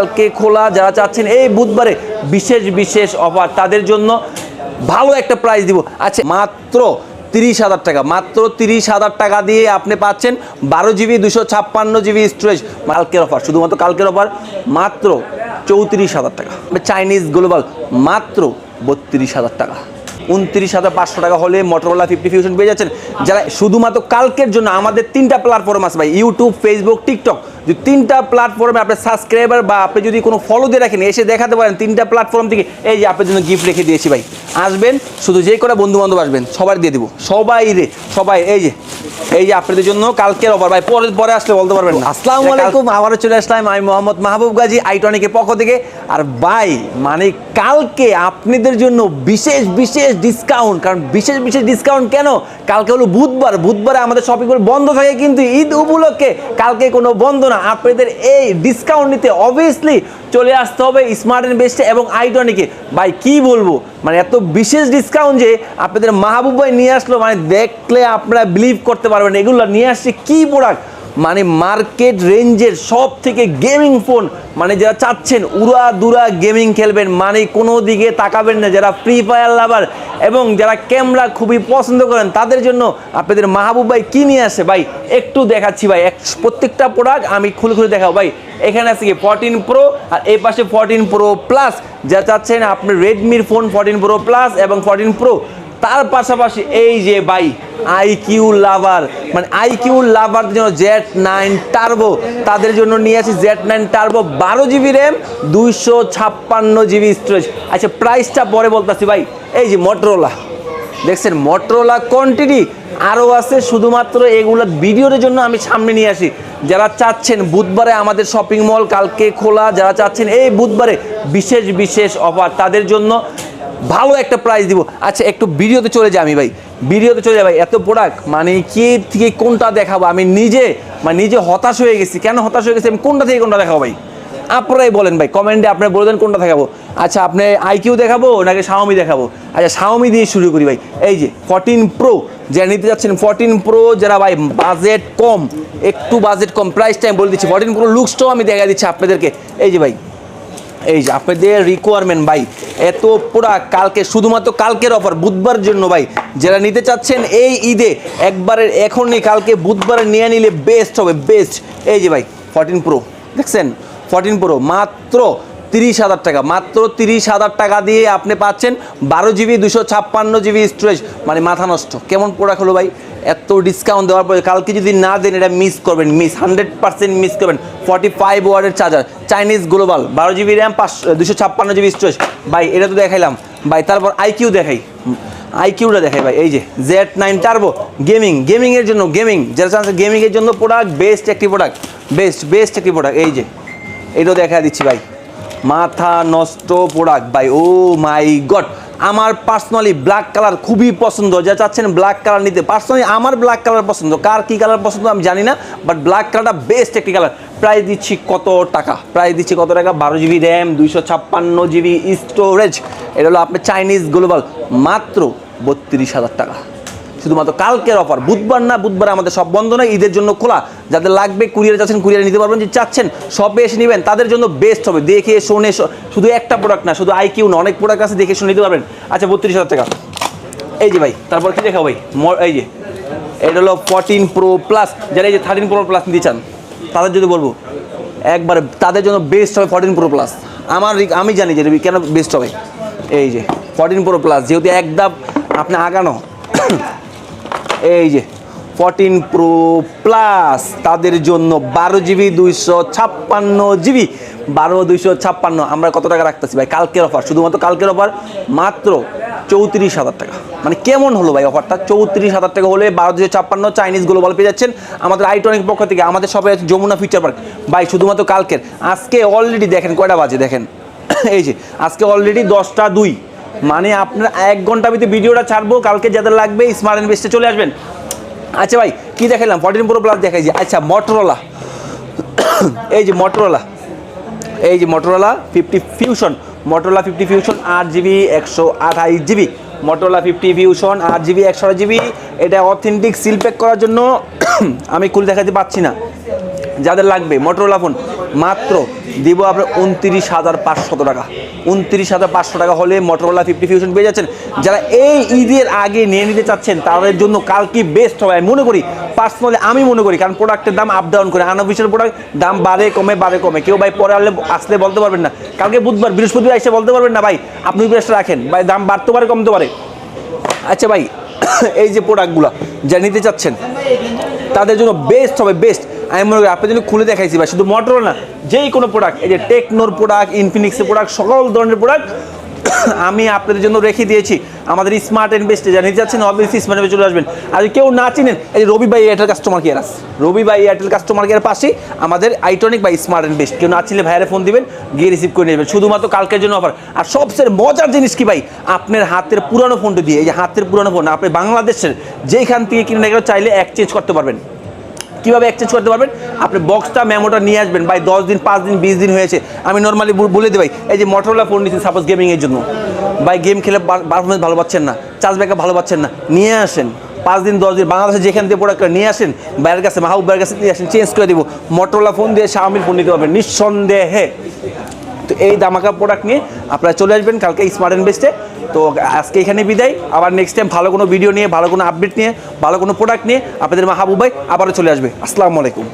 কালকে খোলা যারা চাচ্ছেন, এই বুধবারে বিশেষ বিশেষ অফার তাদের জন্য ভালো একটা প্রাইস দিব। আচ্ছা মাত্র তিরিশ হাজার টাকা, মাত্র তিরিশ হাজার টাকা দিয়ে আপনি পাচ্ছেন বারো জিবি, দুশো ছাপ্পান্ন জিবি স্টোরেজ কালকের অফার শুধুমাত্র কালকের অফার মাত্র চৌত্রিশ হাজার টাকা। চাইনিজ গ্লোবাল মাত্র বত্রিশ হাজার টাকা। উনত্রিশ হাজার পাঁচশো টাকা হলে মোটরোলা ফিফটি ফিউশন পেয়ে যাচ্ছেন। যারা শুধুমাত্র কালকের জন্য, আমাদের তিনটা প্ল্যাটফর্ম আছে ভাই ইউটিউব ফেসবুক টিকটক যদি তিনটা প্ল্যাটফর্মে আপনার সাবস্ক্রাইবার বা আপনি যদি কোনো ফলো দিয়ে রাখেন এসে দেখাতে পারেন তিনটা প্ল্যাটফর্ম থেকে এই যে আপনার জন্য গিফট রেখে দিয়েছি ভাই। আসবেন শুধু যে করে বন্ধু বান্ধব আসবেন সবার দিয়ে দেবো। সবাই রে সবাই এই যে এই যে আপনাদের জন্য কালকের অফার ভাই পরে পরে আসলে বলতে পারবেন না। আসসালামু আলাইকুম আবারও চলে আসলাম আমি মোহাম্মদ মাহবুব গাজী আইটনিকের পক্ষ থেকে। আর ভাই মানে কালকে আপনাদের জন্য বিশেষ বিশেষ ডিসকাউন্ট কারণ বিশেষ বিশেষ ডিসকাউন্ট কেন? কালকে হলো বুধবার বুধবারে আমাদের শপিংগুলো বন্ধ থাকে কিন্তু ঈদ উপলক্ষে কালকে কোনো বন্ধ না। আপনাদের এই ডিসকাউন্ট নিতে অবভিয়াসলি চলে আসতে হবে স্মার্ট অ্যান্ড বেস্টে এবং আইটনিকে ভাই, কি বলব? মানে এত বিশেষ ডিসকাউন্ট যে আপনাদের মাহবুব ভাই নিয়ে আসলো মানে দেখলে আপনারা বিলিভ করতে পারবেন। এগুলো নিয়ে আসছে কী প্রোডাক্ট মানে মার্কেট রেঞ্জের সব থেকে গেমিং ফোন মানে যারা চাচ্ছেন উড়া দুরা গেমিং খেলবেন মানে কোনো দিকে তাকাবেন না, যারা ফ্রি ফায়ার লাভার এবং যারা ক্যামেরা খুবই পছন্দ করেন, তাদের জন্য আপনাদের মাহবুব ভাই কী নিয়ে আসে? ভাই, একটু দেখাচ্ছি, ভাই, এক প্রত্যেকটা প্রোডাক্ট আমি খুলে খুলে দেখাবো। ভাই, এখানে আছে কি ফোরটিন প্রো আর এই পাশে ফোরটিন প্রো প্লাস যা চাচ্ছেন আপনি রেডমির ফোন ফোরটিন প্রো প্লাস এবং ফোরটিন প্রো তার পাশাপাশি এই যে বাই আইকিউ লাভার মানে আইকিউ লাভার জন্য জেড নাইন টার্বো তাদের জন্য নিয়ে আসি জেড নাইন টার্বো বারো জিবি র্যাম দুইশো ছাপ্পান্ন জিবি স্টোরেজ আচ্ছা প্রাইসটা পরে বলতেছি ভাই, এই যে মোটরোলা দেখছেন মোটরোলা কোয়ান্টিটি আরও আছে, শুধুমাত্র এগুলো ভিডিওর জন্য আমি সামনে নিয়ে আসি। যারা চাচ্ছেন বুধবারে আমাদের শপিং মল কালকে খোলা, যারা চাচ্ছেন এই বুধবারে বিশেষ বিশেষ অফার তাদের জন্য ভালো একটা প্রাইস দিব। আচ্ছা একটু ভিডিওতে চলে যাই আমি ভাই। ভিডিওতে চলে যাই ভাই, এত প্রোডাক্ট মানে কি থেকে কোনটা দেখাবো? আমি নিজে মানে নিজে হতাশ হয়ে গেছি। কেন হতাশ হয়ে গেছি? আমি কোনটা থেকে কোনটা দেখাবো ভাই? আপনারাই বলেন ভাই কমেন্টে আপনারা বলে দেন কোনটা দেখাবো। আচ্ছা আপনি আইকিউ দেখাবো নাকি শাওমি দেখাবো? আচ্ছা শাওমি দিয়ে শুরু করি ভাই। এই যে ফোরটিন প্রো যারা নিতে যাচ্ছেন ফোরটিন প্রো যারা ভাই বাজেট কম, একটু বাজেট কম প্রাইসটা আমি বলে দিচ্ছি ফোরটিন প্রো লুকসটাও আমি দেখা দিচ্ছি আপনাদেরকে। এই যে ভাই এই যে আপনাদের রিকোয়ারমেন্ট ভাই, এত পুরা কালকে, শুধুমাত্র কালকের অফার বুধবার জন্য ভাই, যারা নিতে চাচ্ছেন এই ঈদে, একবারে এখনই কালকে, বুধবারে নিয়ে নিলে বেস্ট হবে বেস্ট এই যে ভাই ফরটিন প্রো দেখছেন? ফরটিন প্রো মাত্র তিরিশ হাজার টাকা। মাত্র তিরিশ হাজার টাকা দিয়ে আপনি পাচ্ছেন বারো জিবি, দুশো ছাপ্পান্ন জিবি স্টোরেজ মানে মাথা নষ্ট। কেমন প্রোডাক্ট হলো ভাই? এত ডিসকাউন্ট দেওয়ার পরে কালকে যদি না দেন, এটা মিস করবেন মিস হান্ড্রেড পার্সেন্ট মিস করবেন। ফর্টি ফাইভ ওয়ার্ডের চার্জার চাইনিজ গ্লোবাল বারো জিবি র্যাম পাঁচ দুশো ছাপ্পান্ন জিবি স্টোরেজ ভাই, এটা তো দেখাইলাম। ভাই, তারপর আইকিউ দেখাই। আইকিউটা দেখাই ভাই, এই যে জেড নাইন টার্বো গেমিং গেমিংয়ের জন্য গেমিং যারা চান্স গেমিংয়ের জন্য প্রোডাক্ট বেস্ট একটি প্রোডাক্ট বেস্ট বেস্ট একটি প্রোডাক্ট এই যে, এটাও দেখা দিচ্ছি ভাই। মাথা নষ্ট প্রোডাক্ট, ভাই। ও মাই গড আমার পার্সোনালি ব্ল্যাক কালার খুবই পছন্দ। যা চাচ্ছেন ব্ল্যাক কালার নিতে পার্সোনালি আমার ব্ল্যাক কালার পছন্দ। কার কী কালার পছন্দ আমি জানি না বাট ব্ল্যাক কালারটা বেস্ট একটি কালার প্রায় দিচ্ছি কত টাকা? প্রায় দিচ্ছি কত টাকা? বারো জিবি র্যাম দুইশো ছাপ্পান্ন জিবি স্টোরেজ এটা হলো আপনার চাইনিজ গ্লোবাল মাত্র বত্রিশ হাজার টাকা। শুধুমাত্র কালকের অফার। বুধবার না, বুধবার আমাদের সব বন্ধ নয়, ঈদের জন্য খোলা। যাদের লাগবে, কুরিয়ারে যাচ্ছেন, কুরিয়ারে নিতে পারবেন, যে চাচ্ছেন সবে এসে নেবেন, তাদের জন্য বেস্ট হবে। দেখে শোনে শুধু একটা প্রোডাক্ট না, শুধু আইকিউ না, অনেক প্রোডাক্ট আছে, দেখে শুনে নিতে পারবেন। আচ্ছা বত্রিশ হাজার টাকা। এই যে ভাই, তারপর কি দেখা ভাই? এই যে, এটা হলো ফোরটিন প্রো প্লাস যারা এই যে থার্টিন প্রো প্লাস নিতে চান, তাদের যদি বলব, একবারে তাদের জন্য বেস্ট হবে ফোরটিন প্রো প্লাস আমার আমি জানি যে কেন বেস্ট হবে। এই যে ফোরটিন প্রো প্লাস যেহেতু একদম আপনি আগানো এই যে ফোরটিন প্রো প্লাস তাদের জন্য বারো জিবি দুইশো ছাপ্পান্ন জিবি বারো দুইশো ছাপ্পান্ন, আমরা কত টাকা রাখতেছি ভাই? কালকের অফার শুধুমাত্র কালকের অফার মাত্র চৌত্রিশ হাজার টাকা। মানে কেমন হলো ভাই অফারটা চৌত্রিশ হাজার টাকা হলে বারো দুশো ছাপ্পান্ন চাইনিজ গ্লোবাল পেয়ে যাচ্ছেন। আমাদের আইটনিক পক্ষ থেকে, আমাদের সবাই আছে যমুনা ফিউচার পার্ক ভাই, শুধুমাত্র কালকের। আজকে অলরেডি দেখেন, কয়টা বাজে দেখেন? এই যে, আজকে অলরেডি দশটা দুই। মানে আপনার এক ঘণ্টা ভিতরে ভিডিওটা ছাড়বো, কালকে যাদের লাগবে স্মার্ট ইনভেস্টে চলে আসবেন। আচ্ছা ভাই, কি দেখাইলাম? ফর্টিন প্রো প্লাস দেখাইছি আচ্ছা মটোরোলা এই যে মটোরোলা এই যে Motorola fifty fusion Motorola fifty fusion আট জিবি একশো আঠাইশ জিবি মটোরোলা ফিফটি ফিউশন আট জিবি একশো জিবি এটা অথেন্টিক সিল প্যাক করার জন্য আমি খুলে দেখাতে পাচ্ছি না। যাদের লাগবে মোটরোলা ফোন মাত্র দিব আপনার উনত্রিশ হাজার পাঁচশত টাকা। উনত্রিশ হাজার পাঁচশো টাকা হলে মোটরওয়ালা ফিফটি ফিউশন পেয়ে যাচ্ছেন। যারা এই ঈদের আগে নিয়ে নিতে চাচ্ছেন, তাদের জন্য কালকে বেস্ট হবে? আমি মনে করি পার্সোনালি আমি মনে করি, কারণ প্রোডাক্টের দাম আপ ডাউন করে আনঅফিসিয়াল প্রোডাক্ট দাম বাড়ে, কমে বাড়ে, কমে। কেউ ভাই পরে আসলে আসলে বলতে পারবেন না। কালকে বুধবার, বৃহস্পতিবার এসে বলতে পারবেন না, ভাই, আপনি প্রেসটা রাখেন। ভাই, দাম বাড়তে পারে, কমতে পারে। আচ্ছা ভাই, এই যে প্রোডাক্টগুলো যা নিতে চাচ্ছেন, তাদের জন্য বেস্ট হবে বেস্ট আমি মনে করি আপনার জন্য খুলে দেখাইছি ভাই শুধু মোটর না যেই কোনো প্রোডাক্ট এই যে টেকনোর প্রোডাক্ট ইনফিনিক্সের প্রোডাক্ট সকল ধরনের প্রোডাক্ট আমি আপনাদের জন্য রেখে দিয়েছি। আমাদের স্মার্ট ইনভেস্টে যা নিতে যাচ্ছেন অবভিয়াসলি স্মার্ট চলে আসবেন। আর কেউ না চিনেন এই রবি ভাই এয়ারটেল কাস্টমার কেয়ার আছে। রবি ভাই এয়ারটেল কাস্টমার কেয়ার পাশে আমাদের আইটনিক বা স্মার্ট ইনভেস্ট কেউ না চিনলে ভাইয়ের ফোন দিবেন গিয়ে রিসিভ করে নেবেন। শুধুমাত্র কালকের জন্য অফার আর সবচেয়ে মজার জিনিস কি ভাই? আপনার হাতের পুরানো ফোনটা দিয়ে এই যে হাতের পুরানো ফোন আপনি বাংলাদেশের যেখান থেকে কিনে গেলে চাইলে এক্সচেঞ্জ করতে পারবেন। কীভাবে এক্সচেঞ্জ করতে পারবেন? আপনি বক্সটা মেমোটা নিয়ে আসবেন, ভাই, দশ দিন, পাঁচ দিন, বিশ দিন হয়েছে। আমি নর্মালি বলে দিই, ভাই, এই যে মোটরলা ফোন নিচ্ছেন সাপোজ গেমিংয়ের জন্য। ভাই গেম খেলে পারফরমেন্স ভালো পাচ্ছেন না চার্জ ব্যাকআপ ভালো পাচ্ছেন না, নিয়ে আসেন। পাঁচ দিন, দশ দিন, বাংলাদেশে যেখান থেকে প্রোডাক্ট নিয়ে আসেন। বাইরের কাছে, মাহবুব ভাইয়ের কাছে নিয়ে আসেন চেঞ্জ করে দিব। মোটরলা ফোন দিয়ে শাওমির ফোন নিতে পারবেন, নিঃসন্দেহে। তো এই দামাকা প্রোডাক্ট নিয়ে আপনারা চলে আসবেন, কালকে স্মার্ট ইনভেস্টে তো আজকে এখানে বিদায়। আবার নেক্সট টাইম ভালো কোনো ভিডিও নিয়ে, ভালো কোনো আপডেট নিয়ে, ভালো কোনো প্রোডাক্ট নিয়ে আপনাদের মাহাবুবাই আবারও চলে আসবে। আসসালামু আলাইকুম।